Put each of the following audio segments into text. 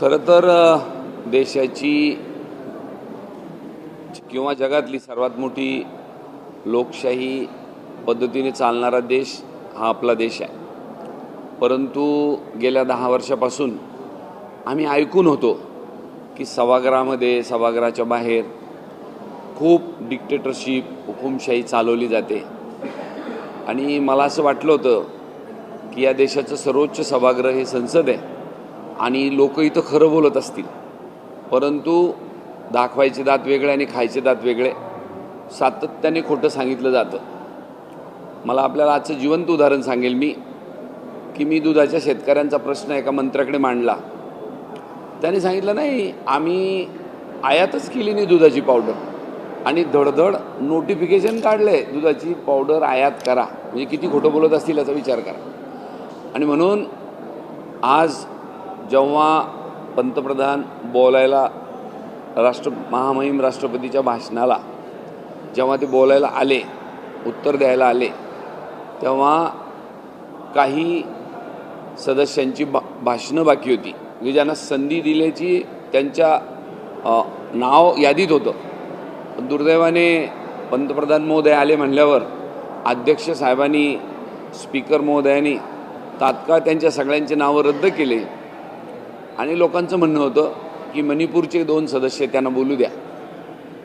खरं तर देशाची किंवा जगातली सर्वात मोठी लोकशाही पद्धतीने चालणारा देश हा आपला देश आहे. परंतु गेल्या दहा वर्षापासून आम्ही ऐकून होतो की सभागृहामध्ये सभागृहाच्या बाहेर खूप डिक्टेटरशिप हुकुमशाही चालवली जाते. आणि मला असं वाटलं होतं की या देशाचं सर्वोच्च सभागृह हे संसद आहे. आणि लोक इथं खरं बोलत असतील. परंतु दाखवायचे दात वेगळे आणि खायचे दात वेगळे सातत्याने खोटं सांगितलं जातं. मला आपल्याला आजचं जिवंत उदाहरण सांगेल मी की मी दुधाच्या शेतकऱ्यांचा प्रश्न एका मंत्र्याकडे मांडला. त्याने सांगितलं नाही आम्ही आयातच केली नाही दुधाची पावडर. आणि धडधड नोटिफिकेशन काढले दुधाची पावडर आयात करा. म्हणजे किती खोटं बोलत असतील याचा विचार करा. आणि म्हणून आज जेव्हा पंतप्रधान बोलायला राष्ट्र महामहिम राष्ट्रपतीच्या भाषणाला जेव्हा ते बोलायला आले उत्तर द्यायला आले तेव्हा काही सदस्यांची बा भाषणं बाकी होती. म्हणजे ज्यांना संधी दिल्याची त्यांच्या नाव यादीत होतं. पण दुर्दैवाने पंतप्रधान महोदय आले म्हणल्यावर अध्यक्ष साहेबांनी स्पीकर महोदयांनी तात्काळ त्यांच्या सगळ्यांचे नावं रद्द केले. आणि लोकांचं म्हणणं होतं की मणिपूरचे दोन सदस्य त्यांना बोलू द्या.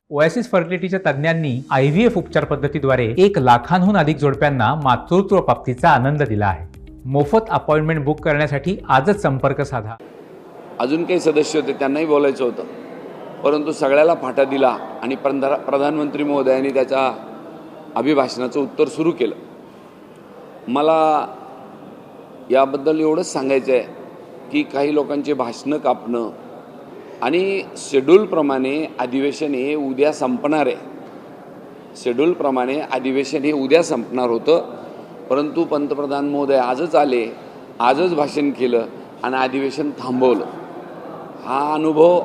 ओएसिस फर्टिलिटीच्या तज्ज्ञांनी आय व्ही एफ उपचार पद्धतीद्वारे एक लाखांहून अधिक जोडप्यांना मातृत्व प्राप्तीचा आनंद दिला आहे. मोफत अपॉइंटमेंट बुक करण्यासाठी आजच संपर्क साधा. अजून काही सदस्य होते त्यांनाही बोलायचं होतं. परंतु सगळ्याला फाटा दिला आणि प्रधा प्रधानमंत्री महोदयांनी त्याच्या अभिभाषणाचं उत्तर सुरू केलं. मला याबद्दल एवढंच सांगायचं आहे की काही लोकांचे भाषणं कापणं. आणि शेड्यूलप्रमाणे अधिवेशन हे उद्या संपणार आहे. शेड्यूलप्रमाणे अधिवेशन हे उद्या संपणार होतं. परंतु पंतप्रधान महोदय आजच आले आजच भाषण केलं आणि अधिवेशन थांबवलं. हा अनुभव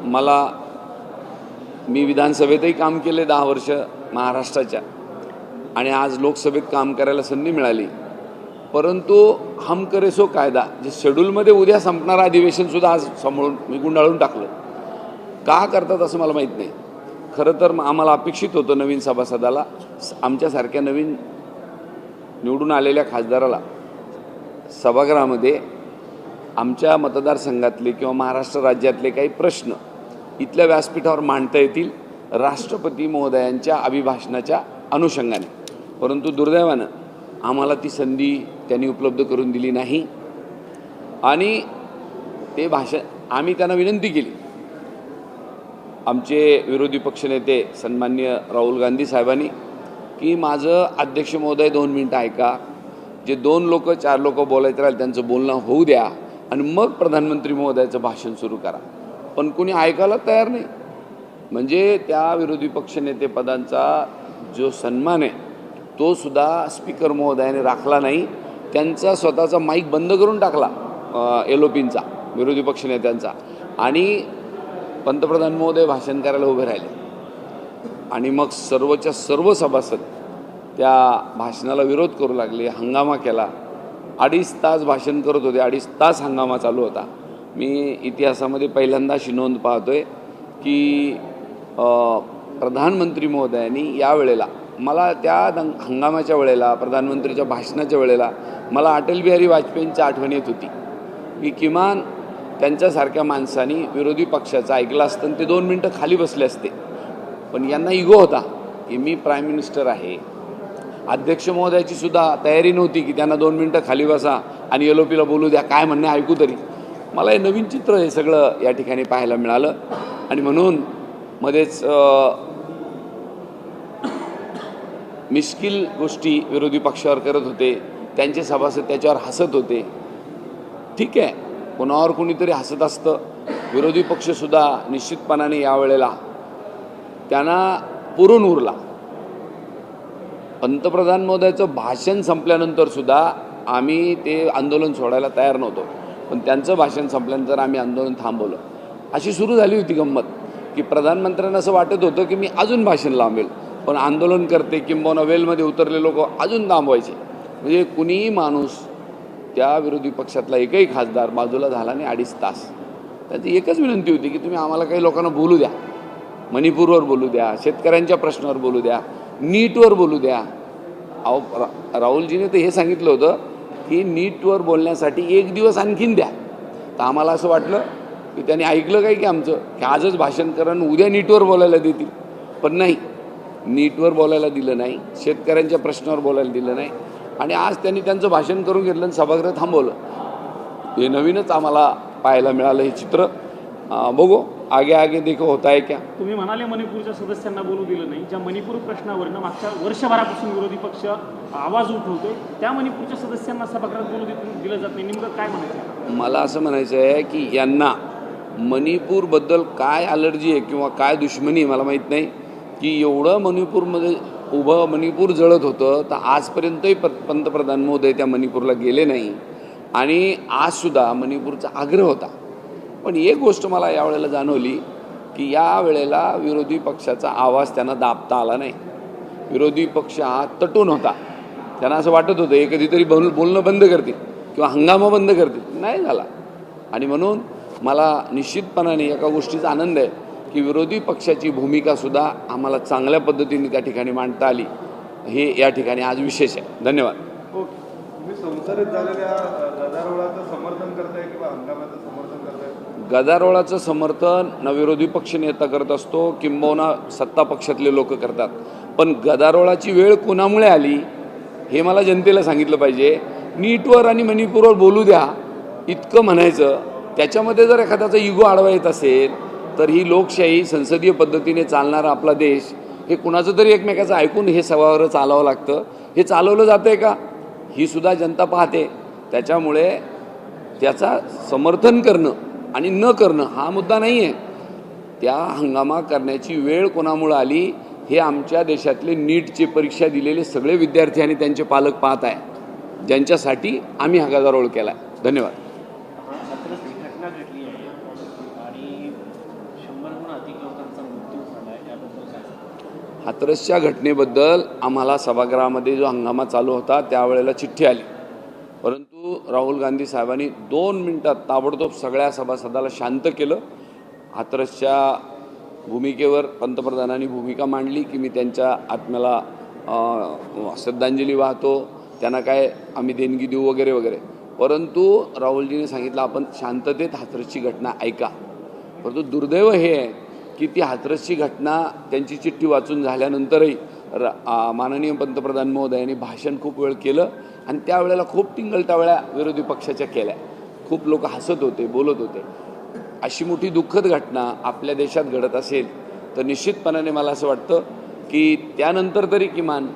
मला मी विधानसभेतही काम केले दहा वर्ष महाराष्ट्राच्या. आणि आज लोकसभेत काम करायला संधी मिळाली. परंतु हम करेसो कायदा जे शेड्यूलमध्ये उद्या संपणारं अधिवेशनसुद्धा आज सांभाळून मी गुंडाळून टाकलं. का करतात असं मला माहीत नाही. खरं तर आम्हाला अपेक्षित होतं नवीन सभासदाला आमच्यासारख्या नवीन निवडून आलेल्या खासदाराला सभागृहामध्ये आमच्या मतदारसंघातले किंवा महाराष्ट्र राज्यातले काही प्रश्न इथल्या व्यासपीठावर मांडता येतील राष्ट्रपती महोदयांच्या अभिभाषणाच्या अनुषंगाने. परंतु दुर्दैवानं आम्हाला ती संधी त्यांनी उपलब्ध करून दिली नाही. आणि ते भाषण आम्ही त्यांना विनंती केली. आमचे विरोधी पक्षनेते सन्मान्य राहुल गांधी साहेबांनी की माझं अध्यक्ष महोदय दोन मिनटं ऐका. जे दोन लोक चार लोक बोलायचं राहील त्यांचं बोलणं होऊ द्या. आणि मग प्रधानमंत्री महोदयाचं भाषण सुरू करा. पण कुणी ऐकायला तयार नाही. म्हणजे त्या विरोधी पक्षनेते पदांचा जो सन्मान आहे तोसुद्धा स्पीकर महोदयाने राखला नाही. त्यांचा स्वतःचा माईक बंद करून टाकला एल ओ पींचा विरोधी पक्षनेत्यांचा आणि पंतप्रधान महोदय भाषण करायला उभे राहिले. आणि मग सर्वच्या सर्व सभासद त्या भाषणाला विरोध करू लागले हंगामा केला. अडीच तास भाषण करत होते अडीच तास हंगामा चालू होता. मी इतिहासामध्ये पहिल्यांदा अशी नोंद पाहतोय की प्रधानमंत्री महोदयांनी यावेळेला मला त्या दंग हंगामाच्या वेळेला प्रधानमंत्रीच्या भाषणाच्या वेळेला मला अटल बिहारी वाजपेयींची आठवण येत होती. की किमान त्यांच्यासारख्या माणसांनी विरोधी पक्षाचं ऐकलं असतं आणि ते दोन मिनटं खाली बसले असते. पण यांना इगो होता की मी प्राईम मिनिस्टर आहे. अध्यक्ष महोदयाची सुद्धा तयारी नव्हती की त्यांना दोन मिनटं खाली बसा आणि एल ओ पीला बोलू द्या काय म्हणणे ऐकू तरी. मला हे नवीन चित्र हे सगळं या ठिकाणी पाहायला मिळालं. आणि म्हणून मध्येच मिश्किल गोष्टी विरोधी पक्षावर करत होते. त्यांचे सभासद त्याच्यावर हसत होते. ठीक आहे कोणावर कोणीतरी हसत असतं. विरोधी पक्षसुद्धा निश्चितपणाने यावेळेला त्यांना पुरून उरला. पंतप्रधान महोदयाचं भाषण संपल्यानंतर सुद्धा आम्ही ते आंदोलन सोडायला तयार नव्हतो. पण त्यांचं भाषण संपल्यानंतर आम्ही आंदोलन थांबवलं. अशी सुरू झाली होती गंमत की प्रधानमंत्र्यांना असं वाटत होतं की मी अजून भाषण लांबेल. पण आंदोलन करते किंबहुना वेलमध्ये उतरले लोक अजून थांबवायचे. म्हणजे कुणीही माणूस त्या विरोधी पक्षातला एकही खासदार बाजूला झाला नाही अडीच तास. त्याची एकच विनंती होती की तुम्ही आम्हाला काही लोकांना बोलू द्या. मणिपूरवर बोलू द्या शेतकऱ्यांच्या प्रश्नावर बोलू द्या नीटवर बोलू द्या. अहो रा राहुलजीने तर हे सांगितलं होतं की नीटवर बोलण्यासाठी एक दिवस आणखीन द्या. तर आम्हाला असं वाटलं की त्यांनी ऐकलं काय की आमचं? की आजच भाषण करण आणि उद्या नीटवर बोलायला देतील. पण नाही. नीटवर बोलायला दिलं नाही शेतकऱ्यांच्या प्रश्नावर बोलायला दिलं नाही. आणि आज त्यांनी त्यांचं भाषण करून घेतलं आणि सभागृह थांबवलं. हे नवीनच आम्हाला पाहायला मिळालं हे चित्र. बघू आगे आगे देखो होता है क्या. तुम्ही म्हणाले मणिपूरच्या सदस्यांना बोलू दिलं नाही. ज्या मणिपूर प्रश्नावरनं मागच्या वर्षभरापासून विरोधी पक्ष आवाज उठवतोय त्या मणिपूरच्या सदस्यांना सभागृहात बोलू दिलं जात नाही. नेमकं काय म्हणायचं? मला असं म्हणायचं आहे की यांना मणिपूरबद्दल काय अलर्जी आहे किंवा काय दुश्मनी आहे मला माहीत नाही. की एवढं मणिपूरमध्ये उभं मणिपूर जळत होतं तर आजपर्यंतही प पंतप्रधान मोदी त्या मणिपूरला गेले नाही. आणि आजसुद्धा मणिपूरचा आग्रह होता. पण एक गोष्ट मला यावेळेला जाणवली की या वेळेला विरोधी पक्षाचा आवाज त्यांना दाबता आला नाही. विरोधी पक्ष हा तटून होता. त्यांना असं वाटत होतं हे कधीतरी बोल बोलणं बंद करतील किंवा हंगामा बंद करतील. नाही झाला. आणि म्हणून मला निश्चितपणाने एका गोष्टीचा आनंद आहे की विरोधी पक्षाची भूमिकासुद्धा आम्हाला चांगल्या पद्धतीने त्या ठिकाणी मांडता आली. हे या ठिकाणी आज विशेष आहे. धन्यवाद. गदारोळाचं समर्थन न विरोधी पक्ष नेता करत असतो किंबहुना सत्ता पक्षातले लोक करतात. पण गदारोळाची वेळ कोणामुळे आली हे मला जनतेला सांगितलं पाहिजे. नीटवर आणि मणिपूरवर बोलू द्या इतकं म्हणायचं. त्याच्यामध्ये जर एखाद्याचा इगो आडवा येत असेल तर ही लोकशाही संसदीय पद्धतीने चालणारा आपला देश हे कुणाचं तरी एकमेकाचं ऐकून हे सभागृह चालावं लागतं. हे चालवलं जातं आहे का? ही सुद्धा जनता पाहते. त्याच्यामुळे त्याचा समर्थन करणं आणि न करणं हा मुद्दा नाही आहे त्या हंगामा करण्याची वेळ कोणामुळं आली हे आमच्या देशातले नीटचे परीक्षा दिलेले सगळे विद्यार्थी आणि त्यांचे पालक पाहत आहे ज्यांच्यासाठी आम्ही हा गदारोळ केला आहे धन्यवाद हाथरस ही घटना घडली आहे आणि शंभरहून अधिक लोकांचा मृत्यू झाला आहे याबद्दल काय हातरसच्या घटनेबद्दल आम्हाला सभागृहामध्ये जो हंगामा चालू होता त्यावेळेला चिठ्ठी आली. परंतु राहुल गांधी साहेबांनी दोन मिनटात ताबडतोब सगळ्या सभासदाला शांत केलं. हातरसच्या भूमिकेवर पंतप्रधानांनी भूमिका मांडली की मी त्यांच्या आत्म्याला श्रद्धांजली वाहतो त्यांना काय आम्ही देणगी देऊ वगैरे वगैरे. परंतु राहुलजीने सांगितलं आपण शांततेत हाथरसची घटना ऐका. परंतु दुर्दैव हे आहे की ती हाथरसची घटना त्यांची चिठ्ठी वाचून झाल्यानंतरही र माननीय पंतप्रधान महोदयांनी भाषण खूप वेळ केलं आणि त्यावेळेला खूप टिंगलटावळ्या विरोधी पक्षाच्या केल्या. खूप लोक हसत होते बोलत होते. अशी मोठी दुःखद घटना आपल्या देशात घडत असेल तर निश्चितपणाने मला असं वाटतं की त्यानंतर तरी किमान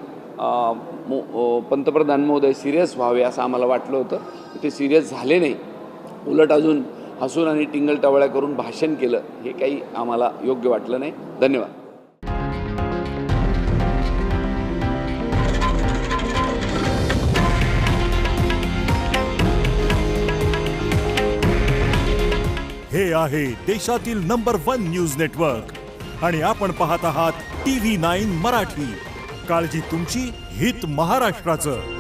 मो पंतप्रधान महोदय सिरियस व्हावे असं आम्हाला वाटलं होतं. ते सिरियस झाले नाही. उलट अजून हसून आणि टिंगलटावळ्या करून भाषण केलं हे काही आम्हाला योग्य वाटलं नाही. धन्यवाद. हे आहे देशातील नंबर वन न्यूज नेटवर्क. आणि आपण पाहत आहात टी व्ही नाईन मराठी. काळजी तुमची हित महाराष्ट्राचं.